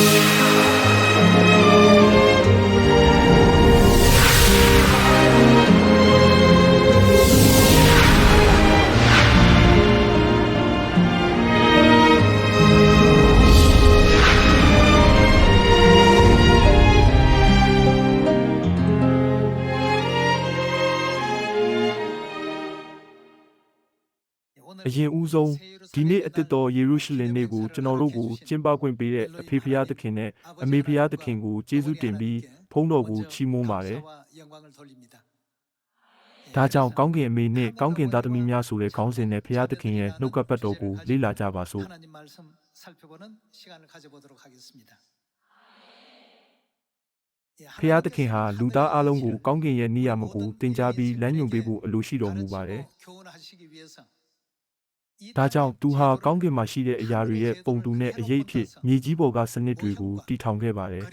အ ဒီနေ့အသက်တော်ယေရုရှလင်နေ့ကိုကျွန်တော်တို့ကိုကျင်းပခွင့်ပေးတဲ့အဖေဖရာသခင်နဲ့အမေဖရာသခင်ကိုကျေးဇူးတင်ပြီးဖုန်းတော်ကိုချီးမွမ်းပါတယ်။ဒါကြောင့်ကောင်းကင်အမေနဲ့ကောင်းကင်သားသမီးများဆိုတဲ့ခေါင်းစဉ်နဲ့ဖရာသခင်ရဲ့နှုတ်ကပတ်တော်ကိုလေ့လာကြပါစို့။။ဖျားသခင်ဟာလူသားအလုံးကိုကောင်းကင်ရဲ့နိယာမကိုတင် जा ပြီးလမ်းညွှန်ပေးဖို့အလိုရှိတော်မူပါတယ်။ ။ဒါကြောင့်သူဟာကောင်းကင်မှာရှိတဲ့အရာတွေရဲ့ပုံတူနဲ့အရေးအဖြစ်မြေကြီးပေါ်ကစနစ်တွေကိုတည်ထောင်ခဲ့ပါတယ်။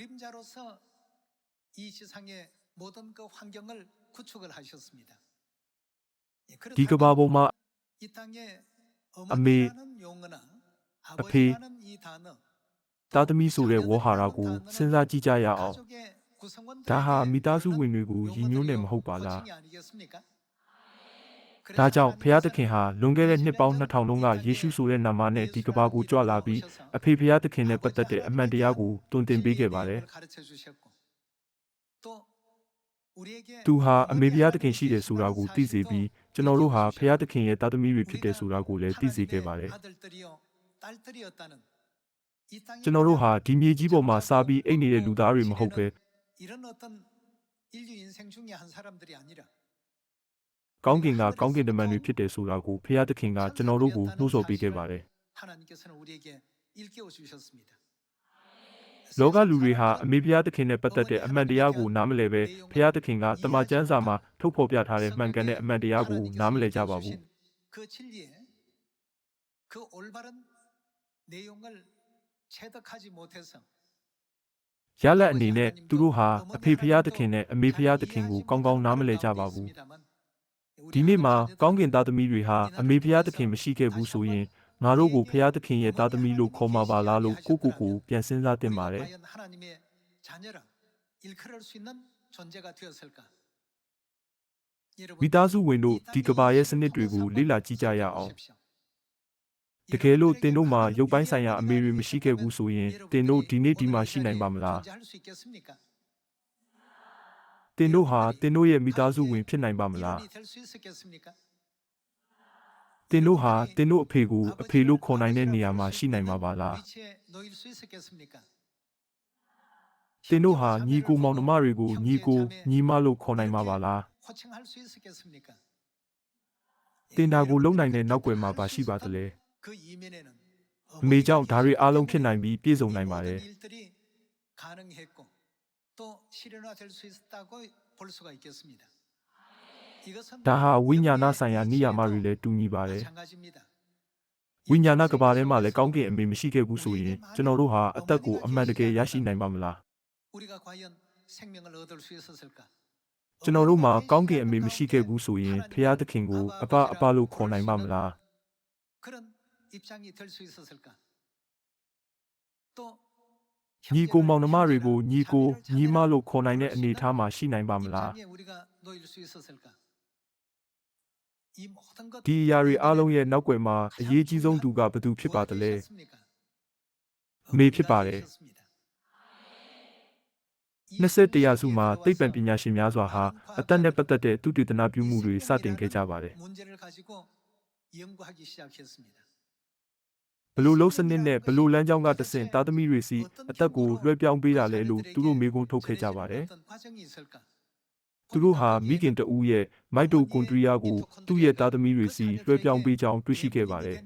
ဒီကဘာပေါ်မှာအမေအဖေတာသမီဆိုတဲ့ဝေါ်ဟာရကိုစဉ်းစားကြည့်ကြရအောင်။ဒါဟာမိသားစုဝင်တွေကိုရည်ညွှန်းနေမဟုတ်ပါလား။ ။ဒါကြောင့်ဖျားသခင်ဟာလွန်ခဲ့တဲ့နှစ်ပေါင်း2000လုံးကယေရှုဆိုတဲ့နာမနဲ့ဒီကဘာကိုကြွလာပြီးအဖေဖျားသခင်နဲ့ပတ်သက်တဲ့အမှန်တရားကိုတွင်တင်ပေးခဲ့ပါတယ်။သူဟာအမေဖျားသခင်ရှိတယ်ဆိုတာကိုသိစေပြီးကျွန်တော်တို့ဟာဖျားသခင်ရဲ့တာသမီတွေဖြစ်တယ်ဆိုတာကိုလည်းသိစေခဲ့ပါတယ်။ကျွန်တော်တို့ဟာဒီမြေကြီးပေါ်မှာစားပြီးအိတ်နေတဲ့လူသားတွေမဟုတ်ပဲ ကောင်းကင်ကကောင်းကင်တမန်တွေဖြစ်တယ်ဆိုတာကိုဖခင်သခင်ကကျွန်တော်တို့ကိုနှိုးဆော်ပေးခဲ့ပါတယ်။လောကလူတွေဟာအမေဖခင်သခင်နဲ့ပတ်သက်တဲ့အမှန်တရားကိုနားမလည်ပဲဖခင်သခင်ကတမန်ကျမ်းစာမှာထုတ်ဖော်ပြထားတဲ့မှန်ကန်တဲ့အမှန်တရားကိုနားမလည်ကြပါဘူး။ရလတ်အနေနဲ့သူတို့ဟာအဖေဖခင်သခင်နဲ့အမေဖခင်သခင်ကိုကောင်းကောင်းနားမလည်ကြပါဘူး။ ဒီနေ့မှာကောင်းကင်သားသမီးတွေဟာအမေဖျားသခင်မရှိခဲ့ဘူးဆိုရင်ငါတို့ကိုဖျားသခင်ရဲ့သားသမီးလို့ခေါ်မှာပါလားလို့ကိုကိုကိုပြန်စဉ်းစားသင့်ပါတယ်မိသားစုဝင်တို့ဒီကဘာရဲ့စနစ်တွေကိုလေ့လာကြည့်ကြရအောင်တကယ်လို့တင်တို့မှာရုပ်ပိုင်းဆိုင်ရာအမေတွေမရှိခဲ့ဘူးဆိုရင်တင်တို့ဒီနေ့ဒီမှာရှိနိုင်ပါမလား သင်တို့ဟာသင်တို့ရဲ့မိသားစုဝင်ဖြစ်နိုင်ပါမလားသင်တို့ဟာသင်တို့အဖေကိုအဖေလို့ခေါ်နိုင်တဲ့နေရာမှာရှိနိုင်မှာပါလားသင်တို့ဟာညီကိုမောင်နှမတွေကိုညီကိုညီမလို့ခေါ်နိုင်မှာပါလားသင်တာကိုလုံနိုင်တဲ့နောက်ွယ်မှာပါရှိပါသလဲအမေကြောင့်ဒါတွေအားလုံးဖြစ်နိုင်ပြီးပြည့်စုံနိုင်ပါတယ် 모든 일들이 가능했고 또 실현화될 수 있었다고 볼 수가 있겠습니다. 이것은 ဒါဟာဝိညာဏဆိုင်ရာနိယာမတွေလည်းတူညီပါတယ် 마찬가지입니다. ဝိညာဏကဘာထဲမှာလည်းကောင်းကင်အမေမရှိခဲ့ဘူးဆိုရင်ကျွန်တော်တို့ဟာအသက်ကိုအမှန်တကယ်ရရှိနိုင်ပါမလား 우리가 과연 생명을 얻을 수 있었을까? ကျွန်တော်တို့မှာကောင်းကင်အမေမရှိခဲ့ဘူးဆိုရင်ဖျားသခင်ကိုအပအပလို့ခေါ်နိုင်ပါမလား 그런 입장이 될 수 있었을까? 또 ညီကိုမောင်နှမတွေကိုညီကိုညီမလို့ခေါ်နိုင်တဲ့အနေအထားမှာရှိနိုင်ပါမလားဒီအရာတွေအားလုံးရဲ့နောက်ွယ်မှာအရေးကြီးဆုံးသူကဘယ်သူဖြစ်ပါသလဲအမေဖြစ်ပါတယ်21ရာစုမှာသိပ္ပံပညာရှင်များစွာဟာအသက်နဲ့ပတ်သက်တဲ့သုတေသနပြုမှုတွေစတင်ခဲ့ကြပါတယ် ဘလို့လုံးစနစ်နဲ့ဘလို့လမ်းကြောင်းကတဆင့်တာသမီတွေစီအသက်ကိုလွှဲပြောင်းပေးတာလဲလို့သူတို့မေးခွန်းထုတ်ခဲ့ကြပါတယ်သူတို့ဟာမိခင်တဦးရဲ့မိုက်တိုကွန်ထရီယာကိုသူ့ရဲ့တာသမီတွေစီလွှဲပြောင်းပေးကြောင်းတွေ့ရှိခဲ့ပါတယ်။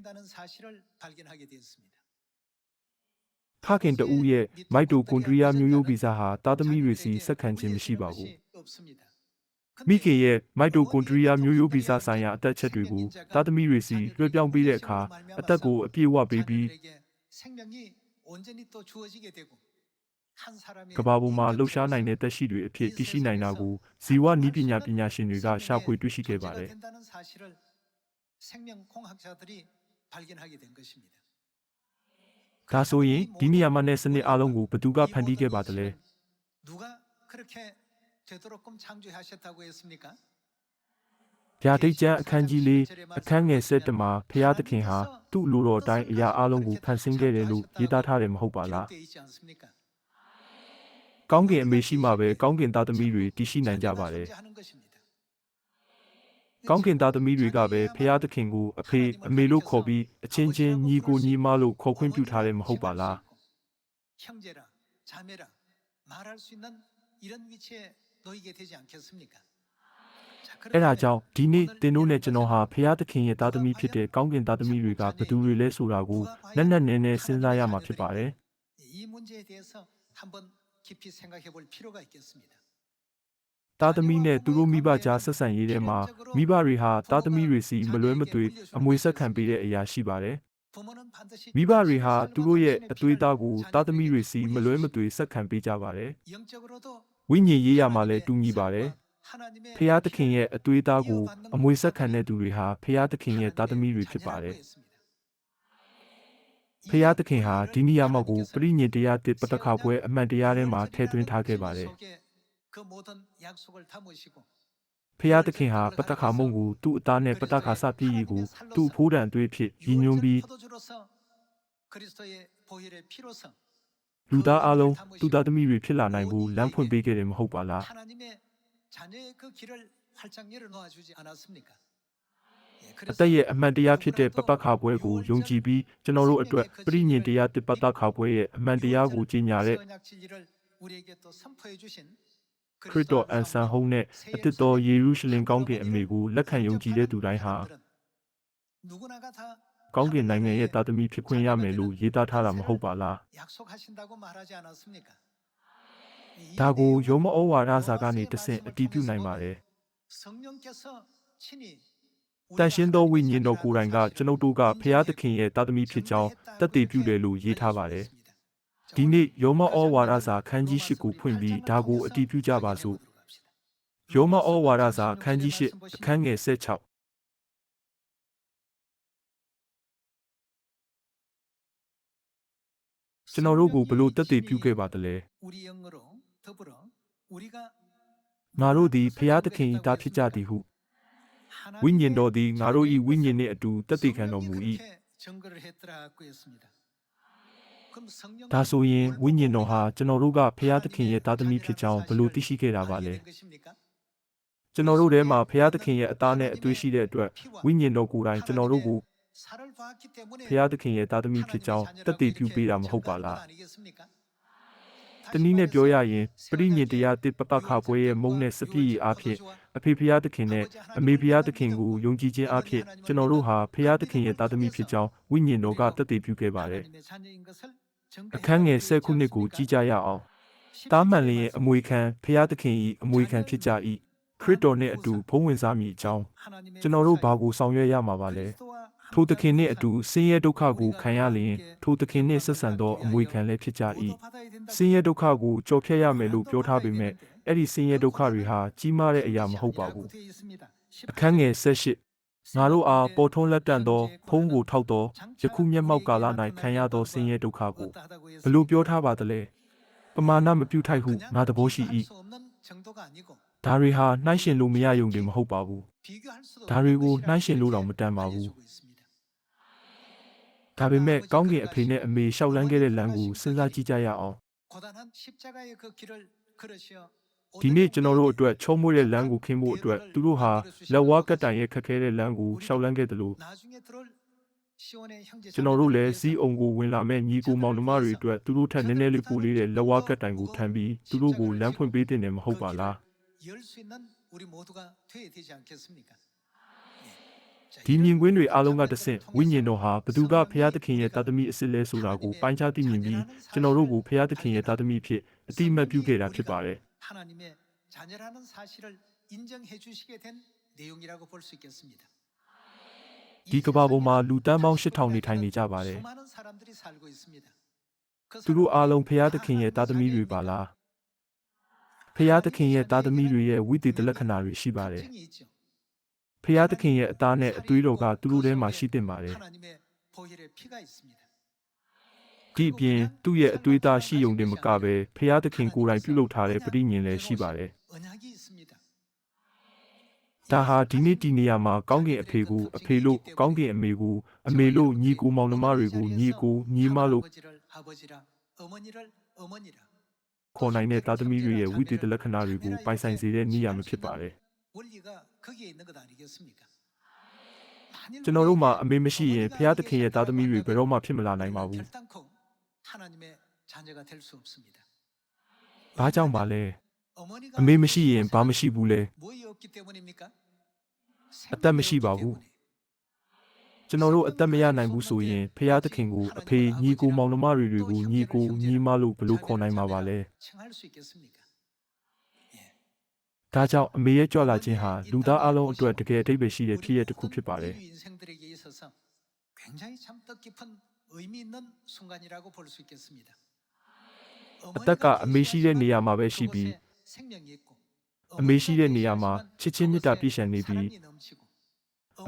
ခခင်တဦးရဲ့မိုက်တိုကွန်ထရီယာမျိုးရိုးဗီဇာဟာတာသမီတွေစီဆက်ခံခြင်းမရှိပါဘူး။ မိခင်ရဲ့မိုက်တိုကွန်ထရီယာမျိုးရိုးဗီဇဆိုင်ရာအသက်ချက်တွေကိုသားသမီးတွေစီလွှဲပြောင်းပေးတဲ့အခါအသက်ကိုအပြည့်အဝပေးပြီးကဘာပေါ်မှာလှုပ်ရှားနိုင်တဲ့တက်ရှိတွေအဖြစ်သိရှိနိုင်တာကိုဇီဝနည်းပညာပညာရှင်တွေကရှာဖွေတွေ့ရှိခဲ့ပါတယ်။ဒါဆိုရင်ဒီနေရာမှာနဲ့စနစ်အလုံးကိုဘသူကဖန်တီးခဲ့ပါသလဲ။ ဗျာဒိတ်ကျမ်းအခန်းကြီးလေးအခန်းငယ်၁၁မှာဖျားသခင်ဟာသူ့လူတော်တိုင်းအရာအလုံးကိုဖန်ဆင်းခဲ့တယ်လို့ရေးသားထားတယ်မဟုတ်ပါလား။ကောင်းကင်အမေရှိမှပဲကောင်းကင်သားသမီးတွေတည်ရှိနိုင်ကြပါတယ်။ကောင်းကင်သားသမီးတွေကပဲဖျားသခင်ကိုအဖေအမေလို့ခေါ်ပြီးအချင်းချင်းညီကိုညီမလို့ခေါ်ခွင့်ပြုထားတယ်မဟုတ်ပါလား။ အဲ့ဒါကြောင့်ဒီနေ့တင်တို့နဲ့ကျွန်တော်ဟာဖရာသခင်ရဲ့သားသမီးဖြစ်တဲ့ကောင်းကင်သားသမီးတွေကဘသူတွေလဲဆိုတာကိုလက်နက်နဲ့နဲ့စဉ်းစားရမှာဖြစ်ပါတယ်။သားသမီးနဲ့သူတို့မိဘကြားဆက်ဆံရေးထဲမှာမိဘတွေဟာသားသမီးတွေစီမလွဲမသွေအမွေဆက်ခံပေးတဲ့အရာရှိပါတယ်။မိဘတွေဟာသူတို့ရဲ့အသွေးသားကိုသားသမီးတွေစီမလွဲမသွေဆက်ခံပေးကြပါတယ်။ ဝိညာဉ်ရေးရမှာလည်းတူညီပါတယ်။ဖျားသခင်ရဲ့အသွေးသားကိုအမွေဆက်ခံတဲ့သူတွေဟာဖျားသခင်ရဲ့သားသမီးတွေဖြစ်ပါတယ်။ဖျားသခင်ဟာဒီနေရာမှာကိုပြိညင်တရားတစ်ပတခါပွဲအမှန်တရားထဲမှာထည့်သွင်းထားခဲ့ပါတယ်။ဖျားသခင်ဟာပတခါမုံကိုသူ့အသားနဲ့ပတခါစပြည့်ရီကိုသူ့ဖိုးတန်သွေးဖြစ်ရည်ညွှန်းပြီး လူသားအလုံးသူသားသမီးတွေဖြစ်လာနိုင်ဖို့လမ်းဖွင့်ပေးခဲ့တယ်မဟုတ်ပါလားအသက်ရဲ့အမှန်တရားဖြစ်တဲ့ပပခါပွဲကိုယုံကြည်ပြီးကျွန်တော်တို့အတွက်ပြိညင်တရားတပတခါပွဲရဲ့အမှန်တရားကိုကြီးညာတဲ့ခရစ်တော်အန်ဆန်ဟုံးနဲ့အတ္တတော်ယေရုရှလင်ကောင်းကင်အမေကိုလက်ခံယုံကြည်တဲ့သူတိုင်းဟာ ကောင်းကင်နိုင်ငံရဲ့တာသမီဖြစ်ခွင့်ရမယ်လို့ရေးသားထားတာမဟုတ်ပါလား။ဒါကိုယောမဩဝါဒစာကနေတဆင့်အတည်ပြုနိုင်ပါတယ်။တန်ရှင်သောဝိညာဉ်တော်ကိုယ်တိုင်ကကျွန်ုပ်တို့ကဖျားသခင်ရဲ့တာသမီဖြစ်ကြောင်းတတ်သိပြုတယ်လို့ရေးထားပါတယ်။ဒီနေ့ယောမဩဝါဒစာခန်းကြီး၈ကိုဖွင့်ပြီးဒါကိုအတည်ပြုကြပါစို့။ယောမဩဝါဒစာအခန်းကြီး၈အခန်းငယ်၁၆ ကျွန်တော်တို့ကိုဘလို့တက်တည်ပြုခဲ့ပါသလဲငါတို့သည်ဖျားသခင်၏သားဖြစ်ကြသည်ဟုဝိညာဉ်တော်သည်ငါတို့၏ဝိညာဉ်နှင့်အတူတက်တည်ခံတော်မူ၏ဒါဆိုရင်ဝိညာဉ်တော်ဟာကျွန်တော်တို့ကဖျားသခင်ရဲ့သားသမီးဖြစ်ကြောင်းဘလို့သိရှိခဲ့တာပါလဲကျွန်တော်တို့ထဲမှာဖျားသခင်ရဲ့အသားနဲ့အသွေးရှိတဲ့အတွက်ဝိညာဉ်တော်ကိုယ်တိုင်ကျွန်တော်တို့ကို ဖျားသခင်ရဲ့သားသမီးဖြစ်ကြောင်းတက်တည်ပြုပေးတာမဟုတ်ပါလားတနည်းနဲ့ပြောရရင်ပရိညင်တရားတစ်ပပခါပွဲရဲ့မုံနဲ့စပြည့်အားဖြင့်အဖေဖျားသခင်နဲ့အမေဖျားသခင်ကိုယုံကြည်ခြင်းအားဖြင့်ကျွန်တော်တို့ဟာဖျားသခင်ရဲ့သားသမီးဖြစ်ကြောင်းဝိညာဉ်တော်ကတက်တည်ပြုခဲ့ပါတယ်အခန်းငယ်၁၀ခုနှစ်ကိုကြည်ကြရအောင်တားမှန်လျင်အမွေခံဖျားသခင်၏အမွေခံဖြစ်ကြ၏ခရစ်တော်နှင့်အတူဘုံဝင်စားမည်အကြောင်းကျွန်တော်တို့ဘာကိုဆောင်ရွက်ရမှာပါလဲ ထိုသခင်နှင့်အတူဆင်းရဲဒုက္ခကိုခံရလျင်ထိုသခင်နှင့်ဆက်ဆံသောအမွေခံလည်းဖြစ်ကြ၏ဆင်းရဲဒုက္ခကိုကြော်ဖြတ်ရမယ်လို့ပြောထားပေမဲ့အဲ့ဒီဆင်းရဲဒုက္ခတွေဟာကြီးမားတဲ့အရာမဟုတ်ပါဘူးအခန်းငယ်၁၈ငါတို့အားပေါ်ထွန်းလက်တန့်သောဖုံးကိုထောက်သောယခုမျက်မှောက်ကာလ၌ခံရသောဆင်းရဲဒုက္ခကိုဘလို့ပြောထားပါသလဲပမာဏမပြုထိုက်ဟုငါသဘောရှိ၏ဒါတွေဟာနှိုင်းရှင်လို့မရယုံတယ်မဟုတ်ပါဘူးဒါတွေကိုနှိုင်းရှင်လို့တော့မတန်ပါဘူး ဒါပေမဲ့ကောင်းကင်အဖေနဲ့အမေရှောက်လန်းခဲ့တဲ့လမ်းကိုစဉ်းစားကြည့်ကြရအောင်ဒီနေ့ကျွန်တော်တို့အတွက်ချုံးမွေးတဲ့လမ်းကိုခင်းဖို့အတွက်သူတို့ဟာလက်ဝါးကတ်တိုင်ရဲ့ခက်ခဲတဲ့လမ်းကိုရှောက်လန်းခဲ့တယ်လို့ကျွန်တော်တို့လည်းစီးအောင်ကိုဝင်လာမဲ့ညီကိုမောင်နှမတွေအတွက်သူတို့ထက်နည်းနည်းလေးပိုလေးတဲ့လက်ဝါးကတ်တိုင်ကိုထမ်းပြီးသူတို့ကိုလမ်းဖွင့်ပေးတင်တယ်မဟုတ်ပါလား ဒီမြင်ကွင်းတွေအားလုံးကတဆင့်ဝိညာဉ်တော်ဟာဘသူကဖရာသခင်ရဲ့တာသမီအစစ်လဲဆိုတာကိုပိုင်းခြားသိမြင်ပြီးကျွန်တော်တို့ကိုဖရာသခင်ရဲ့တာသမီဖြစ်အတိအမှတ်ပြုခဲ့တာဖြစ်ပါတယ်ဒီကဘာပေါ်မှာလူတန်းပေါင်း8000နေထိုင်နေကြပါတယ်သူတို့အားလုံးဖရာသခင်ရဲ့တာသမီတွေပါလားဖရာသခင်ရဲ့တာသမီတွေရဲ့ဝိသေသလက္ခဏာတွေရှိပါတယ် ဖျားသခင်ရဲ့အသားနဲ့အသွေးတော်ကသူတို့ထဲမှာရှိတင်ပါတယ်ဒီအပြင်သူ့ရဲ့အသွေးသားရှိုံတင်မကပဲဖျားသခင်ကိုယ်တိုင်ပြုလုပ်ထားတဲ့ပဋိညာဉ်လည်းရှိပါတယ်ဒါဟာဒီနေ့ဒီနေရာမှာကောင်းကင်အဖေကိုအဖေလို့ကောင်းကင်အမေကိုအမေလို့ညီကိုမောင်နှမတွေကိုညီကိုညီမလို့ခေါ်နိုင်တဲ့သားသမီးတွေရဲ့ဝိသေသလက္ခဏာတွေကိုပိုင်ဆိုင်စေတဲ့နေရာမျိုးဖြစ်ပါတယ်။ ကျွန်တော်တို့မှာအမေမရှိရင်ဘုရားသခင်ရဲ့သားသမီးတွေဘယ်တော့မှဖြစ်မလာနိုင်ပါဘူး။ဘာကြောင့်ပါလဲ။အမေမရှိရင်ဘာမရှိဘူးလဲ။အသက်မရှိပါဘူး။ကျွန်တော်တို့အသက်မရနိုင်ဘူးဆိုရင်ဘုရားသခင်ကိုအဖေညီကိုမောင်နှမတွေတွေကိုညီကိုညီမလို့ဘယ်လိုခေါ်နိုင်မှာပါလဲ။ ဒါကြောင့်အမေရဲ့ကြွလာခြင်းဟာလူသားအလုံးအတွက်တကယ်အဓိပ္ပာယ်ရှိတဲ့ဖြစ်ရတစ်ခုဖြစ်ပါတယ် 우리 인생들에게 있어서 굉장히 참 뜻깊은 의미 있는 순간이라고 볼 수 있겠습니다. အသက်က အမေရှိတဲ့နေရာမှာပဲရှိပြီး 생명이 있고 အမေရှိတဲ့နေရာမှာချစ်ချင်းမေတ္တာပြည့်စုံနေပြီး 사랑이 넘치고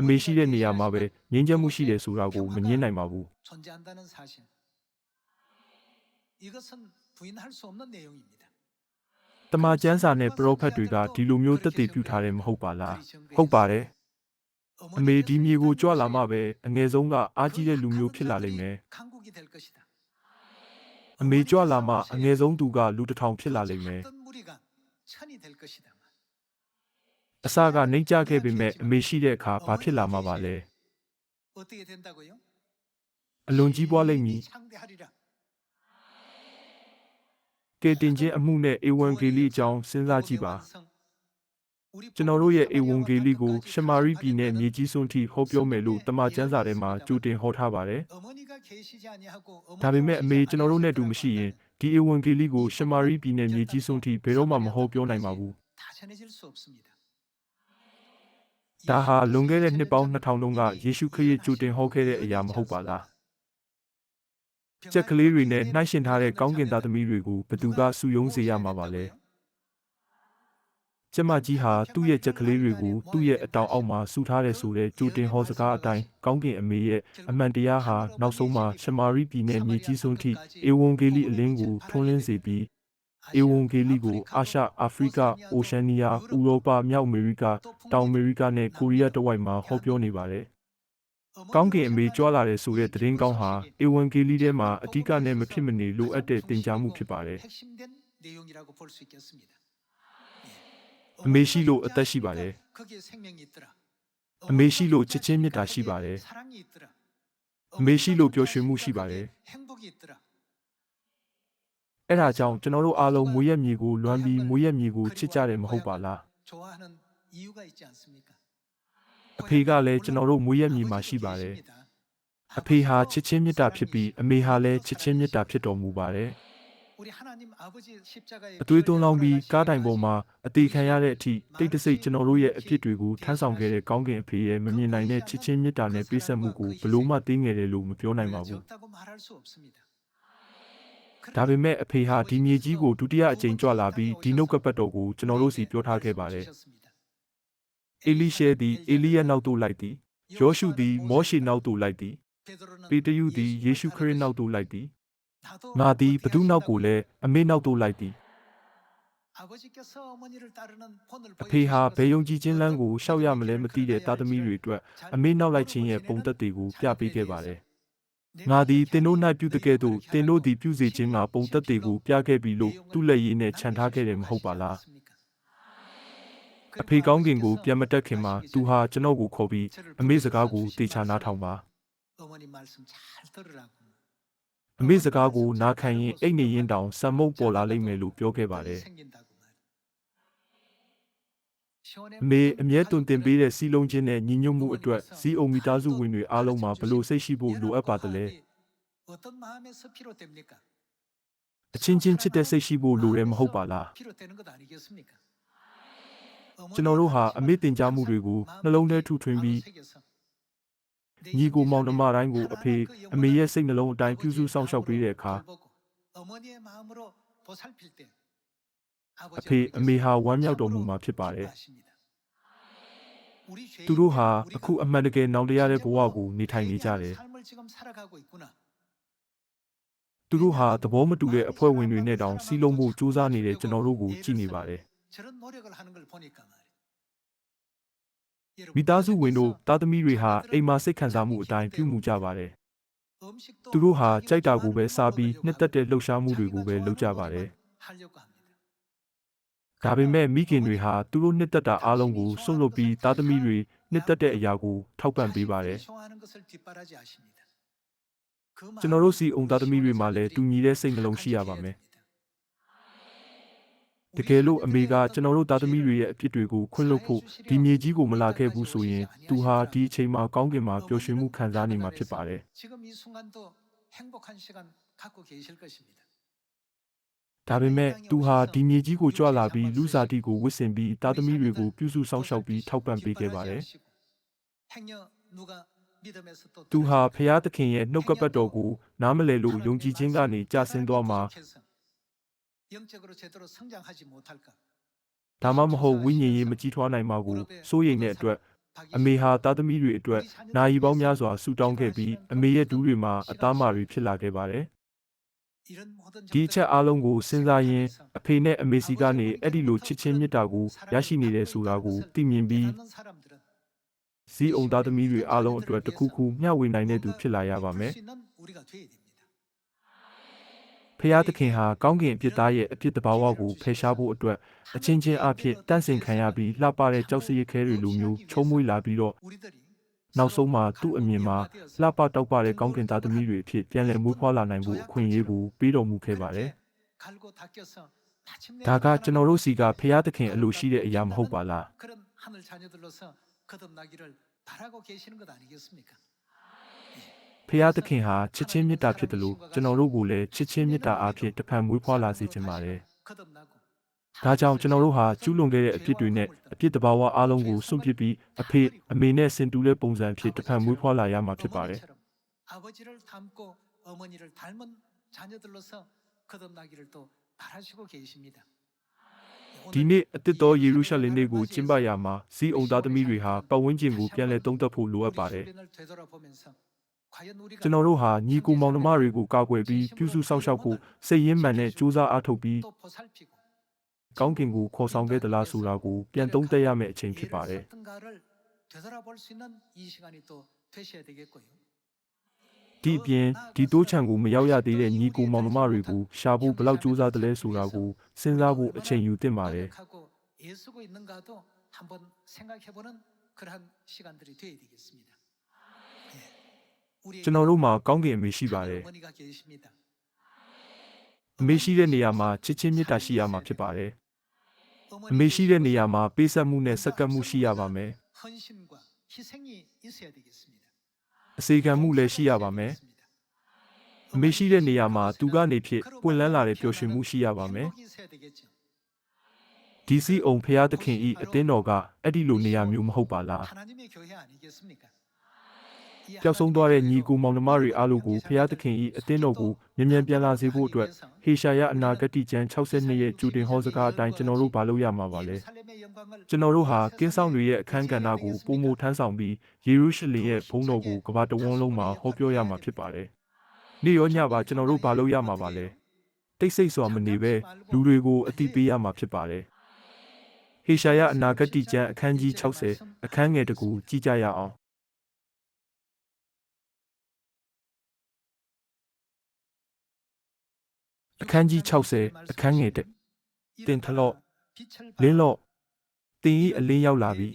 အမေရှိတဲ့နေရာမှာပဲငြင်းချမ်းမှုရှိတယ်ဆိုတာကိုမငြင်းနိုင်ပါဘူး 존재한다는 사실. 이것은 부인할 수 없는 내용입니다. ။ တမန်ကျမ်းစာနဲ့ပရောဖက်တွေကဒီလိုမျိုးတက်တည်ပြုထားတယ်မဟုတ်ပါလားဟုတ်ပါတယ်အမေဒီမြေကိုကြွလာမှပဲအငယ်ဆုံးကအားကြီးတဲ့လူမျိုးဖြစ်လာလိမ့်မယ်အမေကြွလာမှအငယ်ဆုံးသူကလူတစ်ထောင်ဖြစ်လာလိမ့်မယ်အစကနှိမ့်ကြခဲ့ပေမဲ့အမေရှိတဲ့အခါဘာဖြစ်လာမှာပါလဲအလွန်ကြီးပွားလိမ့်မည် ကယ်တင်ခြင်းအမှုနဲ့ဧဝံဂေလိအကြောင်းစဉ်းစားကြည့်ပါကျွန်တော်တို့ရဲ့ဧဝံဂေလိကိုရှမာရိပြည်နယ်မြေကြီးစွန်းထိဟောပြောမယ်လို့တမန်ကျမ်းစာထဲမှာကြိုတင်ဟောထားပါတယ်။ဒါပေမဲ့အမေကျွန်တော်တို့နဲ့တူမရှိရင်ဒီဧဝံဂေလိကိုရှမာရိပြည်နယ်မြေကြီးစွန်းထိဘယ်တော့မှမဟောပြောနိုင်ပါဘူး။ဒါဟာလွန်ခဲ့တဲ့နှစ်ပေါင်း2000လုံးကယေရှုခရစ်ကြိုတင်ဟောခဲ့တဲ့အရာမဟုတ်ပါလား။ ကြက်ကလေးတွေနဲ့နှိုင်းရှင်ထားတဲ့ကောင်းကင်သားသမီးတွေကိုဘယ်သူကစုယုံစေရမှာပါလဲ။ကျမကြီးဟာသူ့ရဲ့ကြက်ကလေးတွေကိုသူ့ရဲ့အတောင်အောက်မှာစုထားတဲ့ဆိုတဲ့ကြိုတင်ဟောစကားအတိုင်းကောင်းကင်အမေရဲ့အမှန်တရားဟာနောက်ဆုံးမှာရှမာရိပြည်နယ်မြေကြီးစွန်းထိဧဝံဂေလိအလင်းကိုထွန်းလင်းစေပြီးဧဝံဂေလိကိုအာရှအာဖရိကအိုရှန်နီးယားဥရောပမြောက်အမေရိကတောင်အမေရိကနဲ့ကိုရီးယားတဝိုက်မှာဟောပြောနေပါတယ်။ ကောင်းကင်အမေကြွားလာတဲ့ဆိုတဲ့သတင်းကောင်းဟာဧဝံဂေလိထဲမှာအဓိကနဲ့မဖြစ်မနေလိုအပ်တဲ့သင်ကြားမှုဖြစ်ပါတယ် 핵심된 내용이라고 볼 수 있겠습니다. 예. အမေရှိလို့အသက်ရှိပါတယ် 거기에 생명이 있더라. အမေရှိလို့ချစ်ချင်းမေတ္တာရှိပါတယ် 사랑이 있더라. အမေရှိလို့ပျော်ရွှင်မှုရှိပါတယ် 행복이 있더라. ။အဲဒါကြောင့်ကျွန်တော်တို့အားလုံးမွေးရမြေကိုလွမ်းပြီးမွေးရမြေကိုချစ်ကြတယ်မဟုတ်ပါလား 좋아하는 이유가 있지 않습니까? ။ အဖေကလည်းကျွန်တော်တို့မွေးရမြေမှာရှိပါတယ်။အဖေဟာချစ်ချင်းမေတ္တာဖြစ်ပြီးအမေဟာလည်းချစ်ချင်းမေတ္တာဖြစ်တော်မူပါတယ်။အသွေးသွန်းလောင်းပြီးကားတိုင်ပေါ်မှာအသေးခံရတဲ့အထိတိတ်တဆိတ်ကျွန်တော်တို့ရဲ့အဖြစ်တွေကိုထမ်းဆောင်ခဲ့တဲ့ကောင်းကင်အဖေရဲ့မမြင်နိုင်တဲ့ချစ်ချင်းမေတ္တာနဲ့ပြည့်စုံမှုကိုဘလို့မှသိငယ်တယ်လို့မပြောနိုင်ပါဘူး။ဒါပေမဲ့အဖေဟာဒီမြေကြီးကိုဒုတိယအကြိမ်ကြွလာပြီးဒီနှုတ်ကပတ်တော်ကိုကျွန်တော်တို့စီပြောထားခဲ့ပါတယ် အေလိရှဲသည်အေလိယနောက်သို့လိုက်သည်ယောရှုသည်မောရှေနောက်သို့လိုက်သည်ပေတရုသည်ယေရှုခရစ်နောက်သို့လိုက်သည်ငါသည်ဘသူနောက်ကိုလည်းအမေနောက်သို့လိုက်သည်အဖေဟာဘယ်ယုံကြည်ခြင်းလမ်းကိုရှောက်ရမလဲမသိတဲ့သားသမီးတွေအတွက်အမေနောက်လိုက်ခြင်းရဲ့ပုံသက်တွေကိုပြပေးခဲ့ပါတယ်။ငါသည်တင်တို့၌ပြုတကယ်သို့တင်တို့သည်ပြုစေခြင်းကပုံသက်တွေကိုပြခဲ့ပြီလို့သူ့လက်ရည်နဲ့ခြံထားခဲ့တယ်မဟုတ်ပါလား။ အဖေကောင်းကင်ကိုပြန်မတက်ခင်မှာသူဟာကျွန်တော်ကိုခေါ်ပြီးအမေစကားကိုတေချာနားထောင်ပါအမေစကားကိုနားခံရင်အိတ်နေရင်တောင်စံမုတ်ပေါ်လာလိမ့်မယ်လို့ပြောခဲ့ပါတယ်အမေအမြဲတုန်တင်ပေးတဲ့စီလုံးချင်းနဲ့ညီညွတ်မှုအတွက်ဇီးအောင်မိသားစုဝင်တွေအားလုံးမှာဘလို့စိတ်ရှိဖို့လိုအပ်ပါသလဲအချင်းချင်းချစ်တဲ့စိတ်ရှိဖို့လိုရဲမဟုတ်ပါလား ကျွန်တော်တို့ဟာအမိတင်ကြမှုတွေကိုနှလုံးထဲထူထွင်ပြီးညီကိုမောင်နှမတိုင်းကိုအဖေအမေရဲ့စိတ်နှလုံးအတိုင်းပြုစုစောင့်ရှောက်ပေးတဲ့အခါအဖေအမေဟာဝမ်းမြောက်တော်မူမှာဖြစ်ပါတယ်။သူတို့ဟာအခုအမှန်တကယ်နောင်တရတဲ့ဘဝကိုနေထိုင်နေကြတယ်။သူတို့ဟာသဘောမတူတဲ့အဖွဲ့ဝင်တွေနဲ့တောင်စီးလုံးဖို့ကြိုးစားနေတဲ့ကျွန်တော်တို့ကိုကြည့်နေပါတယ်။ မိသားစုဝင်တို့တာသမီတွေဟာအိမ်မှာစိတ်ခံစားမှုအတိုင်းပြုမှုကြပါတယ်။သူတို့ဟာကြိုက်တာကိုပဲစားပြီးနှစ်သက်တဲ့လှုပ်ရှားမှုတွေကိုပဲလုပ်ကြပါတယ်။ဒါပေမဲ့မိခင်တွေဟာသူတို့နှစ်သက်တာအားလုံးကိုစွန့်လွတ်ပြီးတာသမီတွေနှစ်သက်တဲ့အရာကိုထောက်ပံ့ပေးပါတယ်။ကျွန်တော်တို့စီအုံသားသမီးတွေမှာလည်းတူညီတဲ့စိတ်နှလုံးရှိရပါမယ်။ တကယ်လို့အမေကကျွန်တော်တို့သားသမီးတွေရဲ့အဖြစ်တွေကိုခွင့်လွှတ်ဖို့ဒီမြေကြီးကိုမလာခဲ့ဘူးဆိုရင်သူဟာဒီအချိန်မှာကောင်းကင်မှာပျော်ရွှင်မှုခံစားနေမှာဖြစ်ပါတယ်ဒါပေမဲ့သူဟာဒီမြေကြီးကိုကြွလာပြီးလူစားတိကိုဝစ်စင်ပြီးတာသမီတွေကိုပြုစုစောင့်ရှောက်ပြီးထောက်ပံ့ပေးခဲ့ပါတယ်။သူဟာဖျားသခင်ရဲ့နှုတ်ကပတ်တော်ကိုနားမလည်လို့ယုံကြည်ခြင်းကနေကြာဆင်းသွားမှာ 영적으로 제대로 성장하지 못할까? ဒါမှမဟုတ်ဝိညာဉ်ရေးမကြီးထွားနိုင်မှာကိုစိုးရိမ်တဲ့အတွက်အမေဟာသားသမီးတွေအတွက်နာရီပေါင်းများစွာဆူတောင်းခဲ့ပြီးအမေရဲ့ဒူးတွေမှာအသားမာတွေဖြစ်လာခဲ့ပါတယ် 이런 모든 ဒီအချက်အားလုံးကိုစဉ်းစားရင်အဖေနဲ့အမေစီကနေအဲ့ဒီလိုချစ်ချင်းမြတ်တာကိုရရှိနေတယ်ဆိုတာကိုသိမြင်ပြီး 않는 사람들은 ဇီးအောင်သားသမီးတွေအားလုံးအတွက်တစ်ခုခုမျှဝေနိုင်တဲ့သူဖြစ်လာရပါမယ် ဖျားသခင်ဟာကောင်းကင်အပြစ်သားရဲ့အပြစ်တဘာဝကိုဖယ်ရှားဖို့အတွက်အချင်းချင်းအဖြစ်တန့်စင်ခံရပြီးလှပတဲ့ကြောက်စရစ်ခဲတွေလိုမျိုးချုံးမွေးလာပြီးတော့နောက်ဆုံးမှာသူ့အမြင်မှာလှပတောက်ပတဲ့ကောင်းကင်သားသမီးတွေအဖြစ်ပြန်လည်မွေးဖွားလာနိုင်ဖို့အခွင့်အရေးကိုပေးတော်မူခဲ့ပါတယ်။ဒါကကျွန်တော်တို့စီကဖျားသခင်အလိုရှိတဲ့အရာမဟုတ်ပါလား။ 그런 하늘 자녀들로서 거듭나기를 바라고 계시는 것 아니겠습니까? ဖျားသခင်ဟာချစ်ချင်းမေတ္တာဖြစ်တယ်လို့ကျွန်တော်တို့ကိုလည်းချစ်ချင်းမေတ္တာအားဖြင့်တစ်ဖန်မွေးဖွားလာစေချင်ပါတယ် 거듭나고 ဒါကြောင့်ကျွန်တော်တို့ဟာကျူးလွန်ခဲ့တဲ့အဖြစ်တွေနဲ့အဖြစ်တဘာဝအားလုံးကိုစွန့်ပစ်ပြီးအဖေအမေနဲ့ဆင်တူတဲ့ပုံစံဖြစ်တစ်ဖန်မွေးဖွားလာရမှာဖြစ်ပါတယ် 어머니처럼 아버지를 닮고 어머니를 닮은 자녀들로서 거듭나기를 또 바라시고 계십니다. ဒီနေ့အသစ်တော်ယေရုရှလင်နေ့ကိုကျင်းပရာမှာစီးအုံသားသမီးတွေဟာပတ်ဝန်းကျင်ကိုပြန်လည်သုံးသပ်ဖို့လိုအပ်ပါတယ် 저 ကျွန်တော်တို့ဟာညီကိုမောင်နှမတွေကိုကာကွယ်ပြီးပြုစုစောင့်ရှောက်ဖို့စိတ်ရင်းမှန်နဲ့ကြိုးစားအားထုတ်ပြီး 또 보살피고 ကောင်းကင်ကိုခေါ်ဆောင်ခဲ့သလားဆိုတာကိုပြန်သုံးသပ်ရမယ့်အချိန်ဖြစ်ပါတယ် 어떤가를 되돌아볼 수 있는 이 시간이 또 되셔야 되겠고요. ဒီအပြင်ဒီတိုးချံကိုမရောက်ရသေးတဲ့ညီကိုမောင်နှမတွေကိုရှာဖို့ဘယ်လောက်ကြိုးစားသလဲဆိုတာကိုစဉ်းစားဖို့အချိန်ယူသင့်ပါတယ် 하고 애쓰고 있는가도 한번 생각해보는 그러한 시간들이 되어야 되겠습니다. ကျွန်တော်တို့မှာကောင်းကင်အမေရှိပါတယ်အမေရှိတဲ့နေရာမှာချစ်ချင်းမေတ္တာရှိရမှာဖြစ်ပါတယ်အမေရှိတဲ့နေရာမှာပေးဆက်မှုနဲ့ဆက်ကပ်မှုရှိရပါမယ်အစေခံမှုလည်းရှိရပါမယ်အမေရှိတဲ့နေရာမှာသူကနေဖြစ်ပွင့်လန်းလာတဲ့ပျော်ရွှင်မှုရှိရပါမယ်ဒီစီအောင်ဖရာသခင်ဤအသင်းတော်ကအဲ့ဒီလိုနေရာမျိုးမဟုတ်ပါလား ပျောက်ဆုံးသွားတဲ့ညီကိုမောင်နှမတွေအားလုံးကိုဖျားသခင်၏အသင်းတော်ကိုမြန်မြန်ပြန်လာစေဖို့အတွက်ဟေရှာယအနာဂတိကျမ်း62ရဲ့ကျူတင်ဟောစကားအတိုင်းကျွန်တော်တို့ဘာလုပ်ရမှာပါလဲကျွန်တော်တို့ဟာကင်းဆောင်တွေရဲ့အခမ်းကဏ္ဍကိုပုံမထမ်းဆောင်ပြီးယေရုရှလင်ရဲ့ဘုန်းတော်ကိုကမ္ဘာတဝန်းလုံးမှာဟောပြောရမှာဖြစ်ပါတယ်နေ့ရောညပါကျွန်တော်တို့ဘာလုပ်ရမှာပါလဲတိတ်ဆိတ်စွာမနေဘဲလူတွေကိုအတိပေးရမှာဖြစ်ပါတယ်ဟေရှာယအနာဂတိကျမ်းအခန်းကြီး60အခန်းငယ်တကူကြည့်ကြရအောင် အခန်းကြီး60အခန်းငယ်1တင်ထလော့လင်းလော့တင်ဤအလင်းရောက်လာပြီ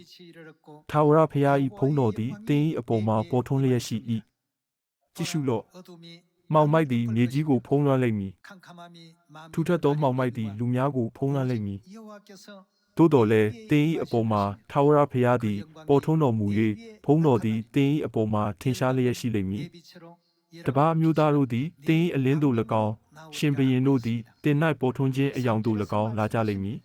ထာဝရဘုရား၏ဘုန်းတော်သည်တင်ဤအပေါ်မှာပေါ်ထွန်းလျက်ရှိ၏ကြည့်ရှုလော့မှောင်မိုက်သည်မြေကြီးကိုဖုံးလွှမ်းလိမ့်မည်ထူထပ်သောမှောင်မိုက်သည်လူများကိုဖုံးလွှမ်းလိမ့်မည်သို့တော်လည်းတင်ဤအပေါ်မှာထာဝရဘုရားသည်ပေါ်ထွန်းတော်မူ၍ဘုန်းတော်သည်တင်ဤအပေါ်မှာထင်ရှားလျက်ရှိလိမ့်မည်တပါးအမျိုးသားတို့သည်တင်ဤအလင်းသို့၎င်း ရှင်ဘရင်တို့သည်တင်၌ပေါ်ထွန်းခြင်းအယောင်သို့၎င်းလာကြလိမ့်မည်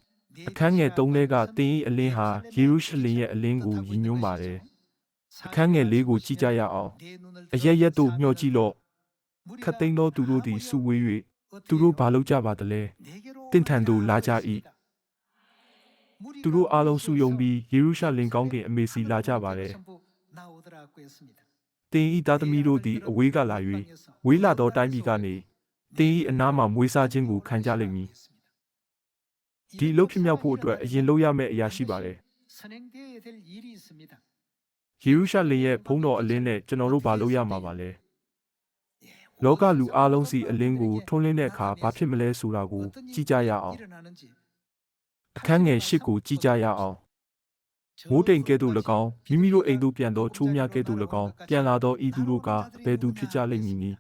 အခန်းငယ်၃ထဲကတင်းဤအလင်းဟာယေရုရှလင်ရဲ့အလင်းကိုရည်ညွှန်းပါတယ်။အခန်းငယ်၄ကိုကြည့်ကြရအောင်။အရက်ရက်တို့မျှော်ကြည့်လော့။ခတ်သိမ်းသောသူတို့သည်စုဝေး၍သူတို့ဘာလုပ်ကြပါသလဲ။တင့်ထန်သို့လာကြ၏။သူတို့အားလုံးစုယုံပြီးယေရုရှလင်ကောင်းကင်အမေစီလာကြပါတယ်။တင်းဤသားသမီးတို့သည်အဝေးကလာ၍ဝေးလာသောတိုင်းပြည်ကနေ သင်၏အနားမှာမွေးစားခြင်းကိုခံကြလိမ့်မည်။ဒီလုပ်ဖြစ်မြောက်ဖို့အတွက်အရင်လုပ်ရမယ့်အရာရှိပါတယ်။ယေရုရှလင်ရဲ့ဘုန်းတော်အလင်းနဲ့ကျွန်တော်တို့ဘာလုပ်ရမှာပါလဲ။လောကလူအလုံးစီအလင်းကိုထွန်းလင်းတဲ့အခါဘာဖြစ်မလဲဆိုတာကိုကြည့်ကြရအောင်။အခန်းငယ်ရှစ်ကိုကြည့်ကြရအောင်။မိုးတိမ်ကဲ့သို့၎င်းမိမိတို့အိမ်သို့ပြန်သောချိုးများကဲ့သို့၎င်းပြန်လာသောဤသူတို့ကဘယ်သူဖြစ်ကြလိမ့်မည်နည်း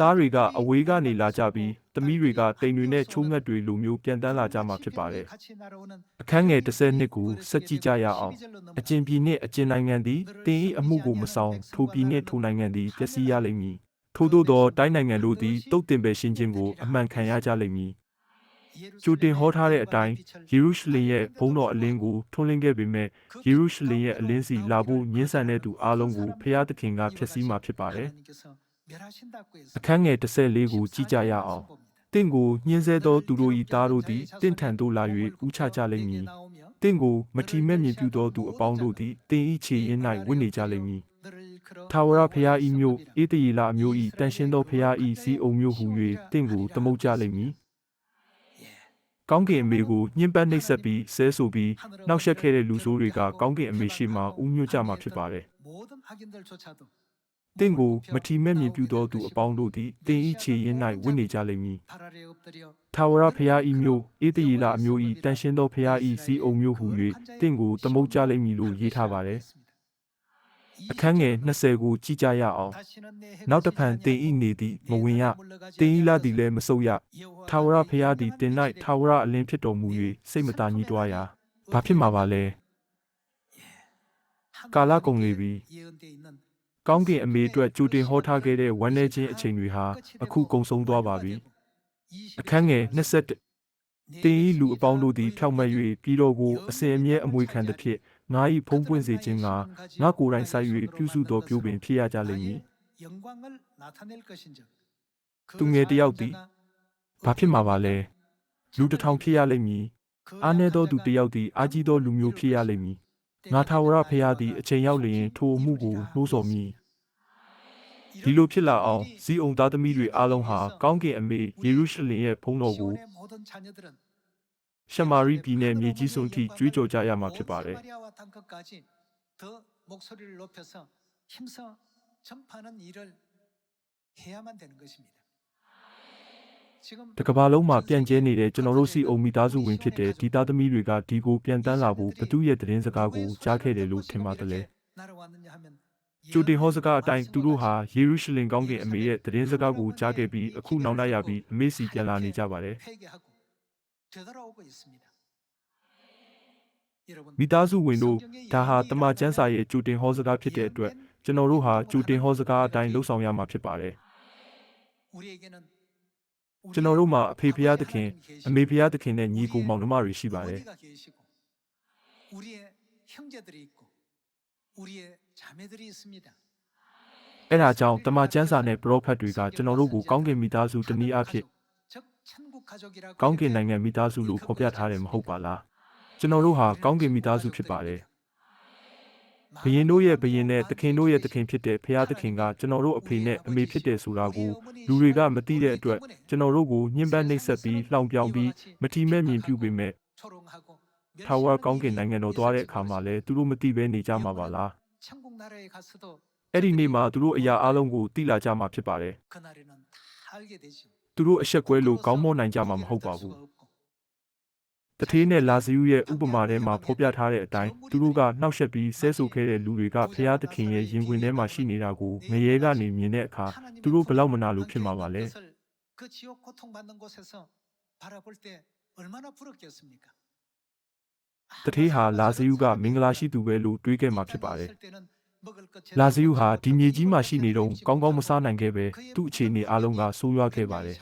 သားတွေကအဝေးကနေလာကြပြီးသမီးတွေကတိမ်တွေနဲ့ချိုးငှက်တွေလိုမျိုးပြန်တန်းလာကြမှာဖြစ်ပါတယ်။အခန်းငယ်32ကိုစက်ကြည့်ကြရအောင်။အကျဉ်ပြည်နှင့်အကျဉ်နိုင်ငံသည်တင်းဤအမှုကိုမဆောင်ထိုပြည်နှင့်ထိုနိုင်ငံသည်ပျက်စီးရလိမ့်မည်။ထို့သောသောတိုင်းနိုင်ငံတို့သည်တုတ်တင်ပယ်ရှင်ခြင်းကိုအမှန်ခံရကြလိမ့်မည်။ကျူတင်ဟောထားတဲ့အတိုင်းယေရုရှလင်ရဲ့ဘုန်းတော်အလင်းကိုထွန်းလင်းခဲ့ပေမဲ့ယေရုရှလင်ရဲ့အလင်းစီလာဖို့ညှင်းဆန်တဲ့သူအလုံးကိုဖျားသခင်ကဖျက်ဆီးမှာဖြစ်ပါတယ်။ အခန်းငယ်14ကိုကြည့်ကြရအောင်တင့်ကိုညှင်းဆဲသောသူတို့၏သားတို့သည်တင့်ထံသို့လာ၍ဥချကြလိမ့်မည်တင့်ကိုမထီမဲ့မြင်ပြုသောသူအပေါင်းတို့သည်တင်၏ခြေရင်း၌ဝင်နေကြလိမ့်မည်ထာဝရဘုရား၏မြို့ဧတရီလာအမျိုး၏တန်ရှင်းသောဘုရား၏စီအုံမြို့ဟူ၍တင့်ကိုသမုတ်ကြလိမ့်မည်ကောင်းကင်အမေကိုညှင်းပန်းနှိပ်စက်ပြီးဆဲဆိုပြီးနှောက်ယှက်ခဲ့တဲ့လူဆိုးတွေကကောင်းကင်အမေရှိမှဥညွတ်ကြမှာဖြစ်ပါတယ် ။တင့်ကိုမထီမဲ့မြင်ပြုသောသူအပေါင်းတို့သည်တင်းဤခြေရင်း၌ဝင်နေကြလိမ့်မည်။ထာဝရဖျားဤမျိုးအေးတရီလာအမျိုးဤတန်ရှင်းသောဖျားဤစီအုံမျိုးဟု၍တင့်ကိုသမုတ်ကြလိမ့်မည်လို့ရေးထားပါသည်။အခန်းငယ်20ကိုကြည့်ကြရအောင်။နောက်တစ်ဖန်တင်ဤနေသည်မဝင်ရ။တင်ဤလာသည်လည်းမဆုတ်ရ။ထာဝရဖျားသည်တင်၌ထာဝရအလင်းဖြစ်တော်မူ၍စိတ်မသာညှိတွားရာ။ဘာဖြစ်မှာပါလဲ။ကာလကုန်လေပြီ ကောင်းကင်အမေအတွက်ကြိုတင်ဟောထားခဲ့တဲ့ဝမ်းနည်းခြင်းအချိန်တွေဟာအခုကုန်ဆုံးသွားပါပြီအခန်းငယ်21တင်းဤလူအပေါင်းတို့သည်ဖြောက်မတ်၍ပြီးတော့ကိုအစဉ်အမြဲအမွေခံသည်ဖြစ်ငါ၏ဖုံးပွင့်စေခြင်းကငါကိုယ်တိုင်ဆိုင်၍ပြုစုသောပြုပင်ဖြစ်ရကြလိမ့်မည်သူငယ်တယောက်သည်ဘာဖြစ်မှာပါလဲလူတစ်ထောင်ဖြစ်ရလိမ့်မည်အားနည်းသောသူတယောက်သည်အာကြီးသောလူမျိုးဖြစ်ရလိမ့်မည် 拿塔乌拉佩亚的前摇铃托木古努索米，第六批来到西澳大利亚阿隆哈港的 NBA 耶鲁市林业棚农户。小马瑞比呢年纪身体最作家也马皮巴的。 တကဘာလုံးမှာပြန့်ကျဲနေတဲ့ကျွန်တော်တို့စီအုံမိသားစုဝင်ဖြစ်တဲ့ဒီသားသမီးတွေကဒီကိုပြန်တန်းလာဖို့ဘသူရဲ့တရင်စကားကိုကြားခဲ့တယ်လို့ထင်ပါတယ်လေကျူတင်ဟောစကားအတိုင်းသူတို့ဟာယေရုရှလင်ကောင်းကင်အမေရဲ့တရင်စကားကိုကြားခဲ့ပြီးအခုနောက်လာရပြီးအမေစီပြန်လာနေကြပါတယ်မိသားစုဝင်တို့ဒါဟာတမန်ကျမ်းစာရဲ့ကျူတင်ဟောစကားဖြစ်တဲ့အတွက်ကျွန်တော်တို့ဟာကျူတင်ဟောစကားအတိုင်းလှုပ်ဆောင်ရမှာဖြစ်ပါတယ် ကျွန်တော်တို့မှာအဖေဖရာသခင်အမေဖရာသခင်နဲ့ညီကိုမောင်နှမတွေရှိပါတယ်အဲ့ဒါကြောင့်တမန်ကျမ်းစာနဲ့ပရောဖက်တွေကကျွန်တော်တို့ကိုကောင်းကင်မိသားစုတနည်းအားဖြင့်ကောင်းကင်နိုင်ငံမိသားစုလို့ဖော်ပြထားတယ်မဟုတ်ပါလားကျွန်တော်တို့ဟာကောင်းကင်မိသားစုဖြစ်ပါတယ် ဘရင်တို့ရဲ့ဘရင်နဲ့သခင်တို့ရဲ့သခင်ဖြစ်တဲ့ဖခင်သခင်ကကျွန်တော်တို့အဖေနဲ့အမေဖြစ်တယ်ဆိုတာကိုလူတွေကမသိတဲ့အတွက်ကျွန်တော်တို့ကိုညှဉ်းပန်းနှိပ်စက်ပြီးလှောင်ပြောင်ပြီးမထီမဲ့မြင်ပြုပေမဲ့ထာဝရကောင်းကင်နိုင်ငံတော်သွားတဲ့အခါမှာလည်းသူတို့မသိဘဲနေကြမှာပါလားအဲ့ဒီနေ့မှာသူတို့အရာအလုံးကိုသိလာကြမှာဖြစ်ပါတယ်သူတို့အဆက်ကွဲလို့ကောင်းမွန်နိုင်ကြမှာမဟုတ်ပါဘူး တထေးနဲ့လာဇီယုရဲ့ဥပမာထဲမှာဖော်ပြထားတဲ့အတိုင်းသူတို့ကနှောက်ယှက်ပြီးဆဲဆိုခဲ့တဲ့လူတွေကဖျားသခင်ရဲ့ရင်ခွင်ထဲမှာရှိနေတာကိုငရဲကနေမြင်တဲ့အခါသူတို့ဘလောက်မနာလို့ဖြစ်မှာပါလဲတထေးဟာလာဇီယုကမင်္ဂလာရှိသူပဲလို့တွေးခဲ့မှာဖြစ်ပါတယ်လာဇီယုဟာဒီမြေကြီးမှာရှိနေတော့ကောင်းကောင်းမစားနိုင်ခဲ့ပဲသူ့အခြေအနေအလုံးကဆိုးရွားခဲ့ပါတယ်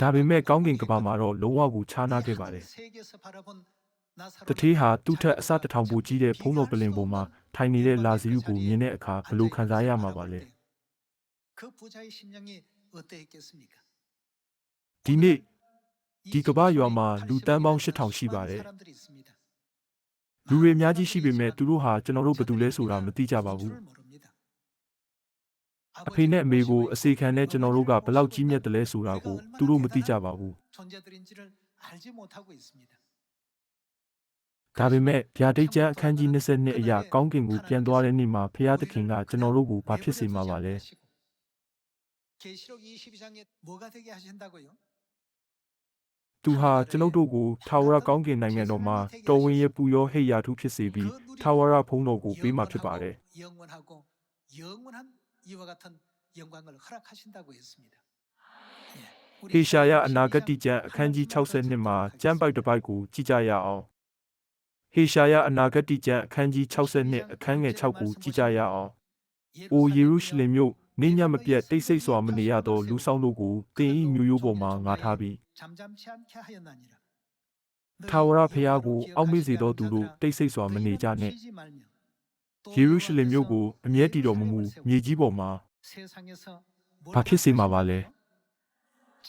ဒါပေမဲ့ကောင်းကင်ကဘာမှာတော့လုံးဝကိုခြားနားခဲ့ပါတယ်တထေးဟာသူ့ထက်အစတထောင်ပိုကြီးတဲ့ဖုံးတော်ပလင်ပေါ်မှာထိုင်နေတဲ့လာဇီယုကိုမြင်တဲ့အခါဘလို့ခံစားရမှာပါလဲဒီနေ့ဒီကဘာရွာမှာလူတန်းပေါင်း8000ရှိပါတယ်လူတွေအများကြီးရှိပေမဲ့သူတို့ဟာကျွန်တော်တို့ဘယ်သူလဲဆိုတာမသိကြပါဘူး အဖေနဲ့အမေကိုအစီခံနဲ့ကျွန်တော်တို့ကဘလောက်ကြီးမြတ်တယ်လဲဆိုတာကိုသူတို့မသိကြပါဘူးဒါပေမဲ့ဗျာဒိတ်ကျမ်းအခန်းကြီး22အရာကောင်းကင်ကိုပြန်သွားတဲ့နေ့မှာဖခင်သခင်ကကျွန်တော်တို့ကိုဘာဖြစ်စေမှာပါလဲသူဟာကျွန်ုပ်တို့ကိုထာဝရကောင်းကင်နိုင်ငံတော်မှာတော်ဝင်ရပူရောဟိယာထုဖြစ်စေပြီးထာဝရဘုန်းတော်ကိုပေးမှာဖြစ်ပါတယ်။ 이와 같은 영광을 허락하신다고 했습니다. 예, 우리 ဟေရှာယအနာဂတ်ကျမ်းအခန်းကြီး62မှာကျမ်းပိုက်တစ်ပိုက်ကိုကြည့်ကြရအောင်ဟေရှာယအနာဂတ်ကျမ်းအခန်းကြီး62အခန်းငယ်6ကိုကြည့်ကြရအောင်အိုယေရုရှလင်မြို့နေညမပြတ်တိတ်ဆိတ်စွာမနေရသောလူဆောင်တို့ကိုတင်ဤမျိုးရိုးပေါ်မှာငါထားပြီး 잠잠치 않게 하였나니라. ထာဝရဘုရားကိုအောက်မေ့စေသောသူတို့တိတ်ဆိတ်စွာမနေကြနှင့် 쉬지 말며 또 ယေရုရှလင်မြို့ကိုအမြဲတည်တော်မမူမြေကြီးပေါ်မှာဘာဖြစ်စေမှာပါလဲ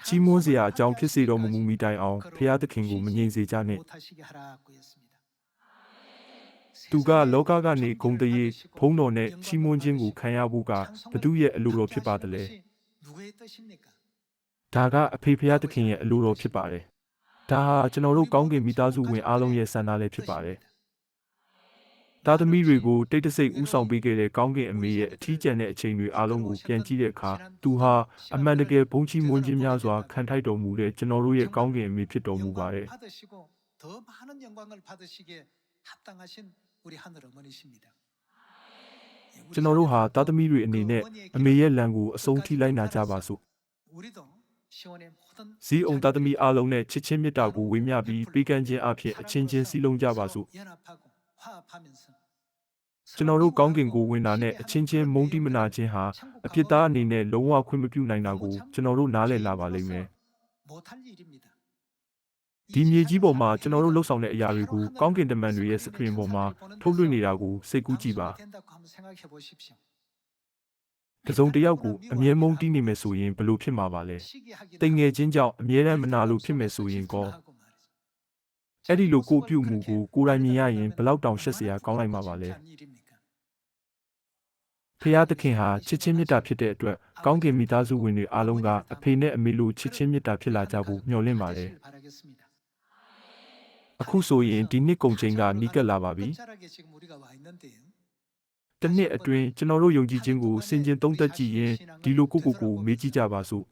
ကြီးမွန်းစရာအကြောင်းဖြစ်စေတော်မမူမိတိုင်အောင်ဖျားသခင်ကိုမငြိမ်စေကြနဲ့သူကလောကကနေဂုံတရေဖုံးတော်နဲ့ချီးမွမ်းခြင်းကိုခံရဖို့ကဘသူရဲ့အလိုတော်ဖြစ်ပါသလဲဒါကအဖေဖျားသခင်ရဲ့အလိုတော်ဖြစ်ပါတယ်ဒါဟာကျွန်တော်တို့ကောင်းကင်မိသားစုဝင်အားလုံးရဲ့ဆန္ဒလည်းဖြစ်ပါတယ် သားသမီးတွေကိုတိတ်တဆိတ်ဥဆောင်ပေးခဲ့တဲ့ကောင်းကင်အမေရဲ့အထီးကျန်တဲ့အချိန်တွေအားလုံးကိုပြန်ကြည့်တဲ့အခါသူဟာအမှန်တကယ်ဘုန်းကြီးမွန်းခြင်းများစွာခံထိုက်တော်မူတဲ့ကျွန်တော်တို့ရဲ့ကောင်းကင်အမေဖြစ်တော်မူပါတယ် 영광을 받으시고 더 많은 영광을 받으시기에 합당하신 우리 하늘 어머니십니다. 예, 우리 ကျွန်တော်တို့ဟာသားသမီးတွေအနေနဲ့ 그 어머니의 အမေရဲ့လမ်းကိုအဆုံးထိလိုက်နာကြပါစို့ 우리도 시온의 모든 ဇီးအောင်သားသမီးအားလုံးနဲ့ချစ်ချင်းမေတ္တာကိုဝေမျှပြီးပေးကမ်းခြင်းအဖြစ်အချင်းချင်းစည်းလုံးကြပါစို့ 연합하고 화합하면서 ကျွန်တော်တို့ကောင်းကင်ကိုဝင်တာနဲ့အချင်းချင်းမုန်းတိမနာခြင်းဟာအဖြစ်သားအနေနဲ့လုံးဝခွင့်မပြုနိုင်တာကိုကျွန်တော်တို့နားလည်လာပါလိမ့်မယ်။ဒီမြေကြီးပေါ်မှာကျွန်တော်တို့လှုပ်ဆောင်တဲ့အရာတွေကိုကောင်းကင်တမန်တွေရဲ့ screen ပေါ်မှာထုတ်လွှင့်နေတာကိုစိတ်ကူးကြည့်ပါ။တစုံတယောက်ကိုအမြဲမုန်းတီးနေမယ်ဆိုရင်ဘလို့ဖြစ်မှာပါလဲ။တိမ်ငယ်ချင်းကြောင့်အမြဲတမ်းမနာလို့ဖြစ်မယ်ဆိုရင်ကော အဲ့ဒီလိုကိုပြုမှုကိုကိုယ်တိုင်မြင်ရရင်ဘလောက်တောင်ရှက်စရာကောင်းလိုက်မှာပါလဲဖရာသခင်ဟာချစ်ချင်းမေတ္တာဖြစ်တဲ့အတွက်ကောင်းကင်မိသားစုဝင်တွေအားလုံးကအဖေနဲ့အမေလိုချစ်ချင်းမေတ္တာဖြစ်လာကြဖို့မျှော်လင့်ပါတယ်အခုဆိုရင်ဒီနှစ်ကုန်ချိန်ကနီးကပ်လာပါပြီတနှစ်အတွင်းကျွန်တော်တို့ယုံကြည်ခြင်းကိုစင်ကြင်သုံးသပ်ကြည့်ရင်ဒီလိုကိုကိုကိုမေးကြည့်ကြပါစို့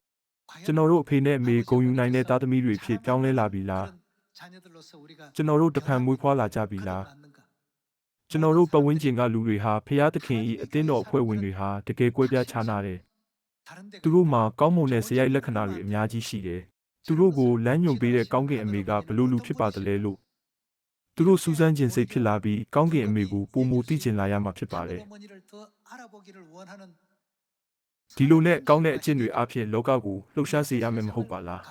ကျွန်တော်တို့အဖေနဲ့အမေဂုဏ်ယူနိုင်တဲ့သားသမီးတွေဖြစ်ပြောင်းလဲလာပြီလား ကျွန်တော်တို့တဖန်မွေးဖွားလာကြပြီလားကျွန်တော်တို့ပတ်ဝန်းကျင်ကလူတွေဟာဖျားသခင်၏အသင်းတော်အဖွဲ့ဝင်တွေဟာတကယ်ကွဲပြားခြားနားတယ်သူတို့မှာကောင်းမွန်တဲ့ဇယိုက်လက္ခဏာတွေအများကြီးရှိတယ်သူတို့ကိုလမ်းညွှန်ပေးတဲ့ကောင်းကင်အမေကဘလို့လူဖြစ်ပါသလဲလို့သူတို့စူးစမ်းခြင်းစိတ်ဖြစ်လာပြီးကောင်းကင်အမေကိုပုံမူသိကျင်လာရမှာဖြစ်ပါတယ်ဒီလိုနဲ့ကောင်းတဲ့အကျင့်တွေအဖြစ်လောကကိုလှုပ်ရှားစေရမယ်မဟုတ်ပါလား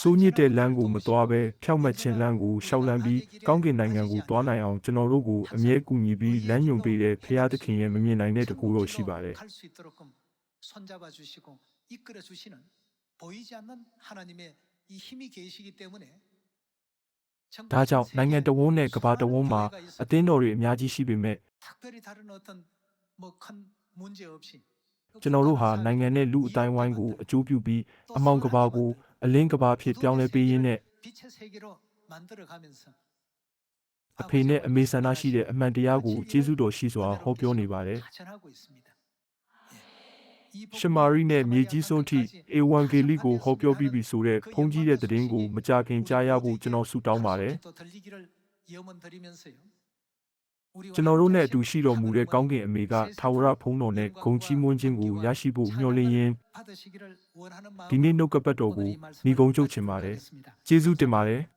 စိုးညစ်တဲ့လမ်းကိုမသွားဘဲဖြောက်မှတ်ခြင်းလမ်းကိုရှောက်လန်းပြီးကောင်းကင်နိုင်ငံကိုသွားနိုင်အောင်ကျွန်တော်တို့ကိုအမြဲကူညီပြီးလမ်းညွှန်ပေးတဲ့ဖရာသခင်ရဲ့မမြင်နိုင်တဲ့တကူတော်ရှိပါတယ်။ဒါကြောင့်နိုင်ငံတော်ဝန်နဲ့ကဘာတော်ဝန်မှာအသင်းတော်တွေအများကြီးရှိပေမဲ့ ကျွန်တော်တို့ဟာနိုင်ငံနဲ့လူအတိုင်းဝိုင်းကိုအကျိုးပြုပြီးအမောင်ကဘာကိုအလင်းကဘာဖြစ်ပြောင်းလဲပေးရင်းနဲ့အဖေနဲ့အမေဆန္ဒရှိတဲ့အမှန်တရားကိုကျေးဇူးတော်ရှိစွာဟောပြောနေပါတယ်။ရှမာရိနဲ့မြေကြီးစွန်းထိဧဝံဂေလိကိုဟောပြောပြီးပြီဆိုတဲ့ဖုန်းကြီးတဲ့သတင်းကိုမကြခင်ကြားရဖို့ကျွန်တော်ဆုတောင်းပါတယ်။ ကျွန်တော်တို့နဲ့အတူရှိတော်မူတဲ့ကောင်းကင်အမေကထာဝရဘုန်းတော်နဲ့ဂုံချီးမွမ်းခြင်းကိုရရှိဖို့မျှော်လင့်ရင်းဒီနေ့နှုတ်ကပတ်တော်ကိုညီကုံချုပ်ချင်ပါတယ်။ကျေးဇူးတင်ပါတယ်။